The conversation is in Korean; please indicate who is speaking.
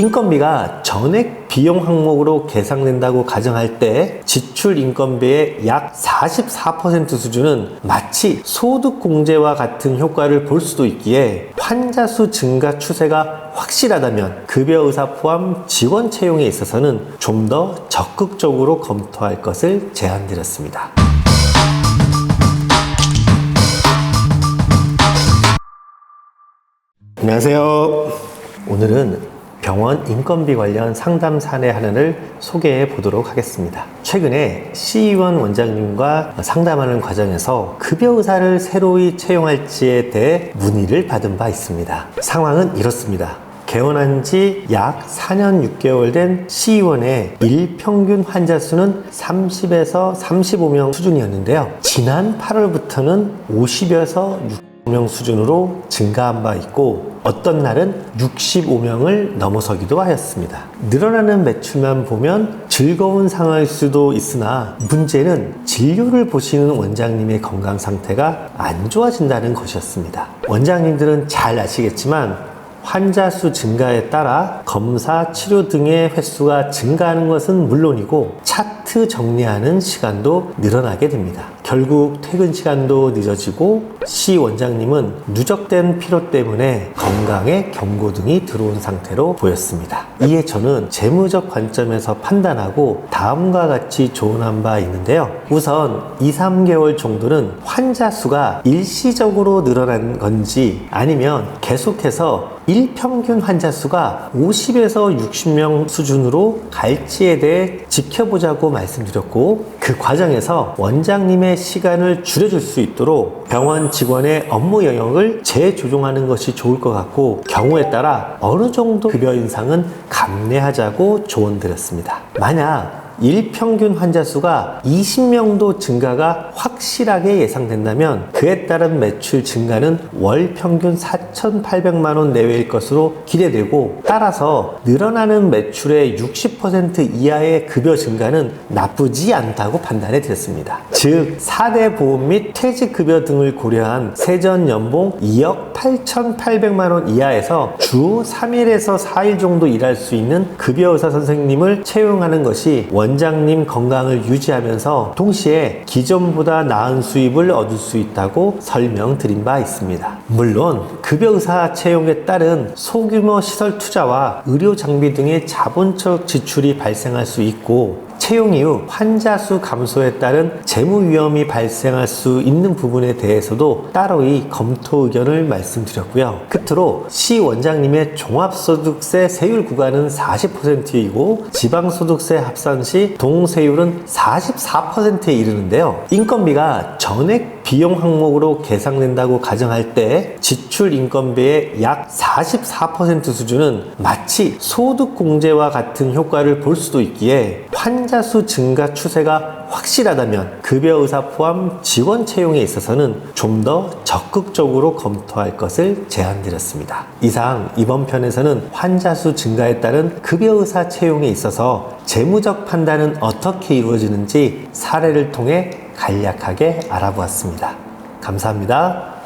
Speaker 1: 인건비가 전액 비용 항목으로 계상된다고 가정할 때 지출 인건비의 약 44% 수준은 마치 소득 공제와 같은 효과를 볼 수도 있기에 환자 수 증가 추세가 확실하다면 급여 의사 포함 직원 채용에 있어서는 좀 더 적극적으로 검토할 것을 제안드렸습니다. 안녕하세요. 오늘은 병원 인건비 관련 상담 사례 하나를 소개해 보도록 하겠습니다. 최근에 시의원 원장님과 상담하는 과정에서 급여 의사를 새로이 채용할지에 대해 문의를 받은 바 있습니다. 상황은 이렇습니다. 개원한 지 약 4년 6개월 된 시의원의 일평균 환자 수는 30에서 35명 수준이었는데요. 지난 8월부터는 50에서 6명 수준으로 증가한 바 있고 어떤 날은 65명을 넘어서기도 하였습니다. 늘어나는 매출만 보면 즐거운 상황일 수도 있으나 문제는 진료를 보시는 원장님의 건강 상태가 안 좋아진다는 것이었습니다. 원장님들은 잘 아시겠지만 환자 수 증가에 따라 검사, 치료 등의 횟수가 증가하는 것은 물론이고 차트 정리하는 시간도 늘어나게 됩니다. 결국 퇴근 시간도 늦어지고 시 원장님은 누적된 피로 때문에 건강에 경고등이 들어온 상태로 보였습니다. 이에 저는 재무적 관점에서 판단하고 다음과 같이 조언한 바 있는데요. 우선 2, 3개월 정도는 환자 수가 일시적으로 늘어난 건지 아니면 계속해서 일평균 환자 수가 50 에서 60명 수준으로 갈지에 대해 지켜보자고 말씀드렸고 그 과정에서 원장님의 시간을 줄여줄 수 있도록 병원 직원의 업무 영역을 재조정하는 것이 좋을 것 같고 경우에 따라 어느 정도 급여 인상은 감내하자고 조언드렸습니다. 만약 일평균 환자 수가 20명도 증가가 확실하게 예상된다면 그에 따른 매출 증가는 월 평균 4,800만 원 내외일 것으로 기대되고 따라서 늘어나는 매출의 60% 이하의 급여 증가는 나쁘지 않다고 판단해 드렸습니다. 즉 4대 보험 및 퇴직급여 등을 고려한 세전 연봉 2억 8,800만 원 이하에서 주 3일에서 4일 정도 일할 수 있는 급여 의사 선생님을 채용하는 것이 원장님 건강을 유지하면서 동시에 기존보다 나은 수입을 얻을 수 있다고 설명드린 바 있습니다. 물론 급여 의사 채용에 따른 소규모 시설 투자와 의료 장비 등의 자본적 지출이 발생할 수 있고 채용 이후 환자 수 감소에 따른 재무 위험이 발생할 수 있는 부분에 대해서도 따로 이 검토 의견을 말씀드렸고요. 끝으로 시 원장님의 종합소득세 세율 구간은 40%이고 지방소득세 합산 시 동세율은 44%에 이르는데요. 인건비가 전액 비용 항목으로 계상된다고 가정할 때 지출 인건비의 약 44% 수준은 마치 소득 공제와 같은 효과를 볼 수도 있기에 환자 수 증가 추세가 확실하다면 급여 의사 포함 직원 채용에 있어서는 좀 더 적극적으로 검토할 것을 제안드렸습니다. 이상 이번 편에서는 환자 수 증가에 따른 급여 의사 채용에 있어서 재무적 판단은 어떻게 이루어지는지 사례를 통해 간략하게 알아보았습니다. 감사합니다.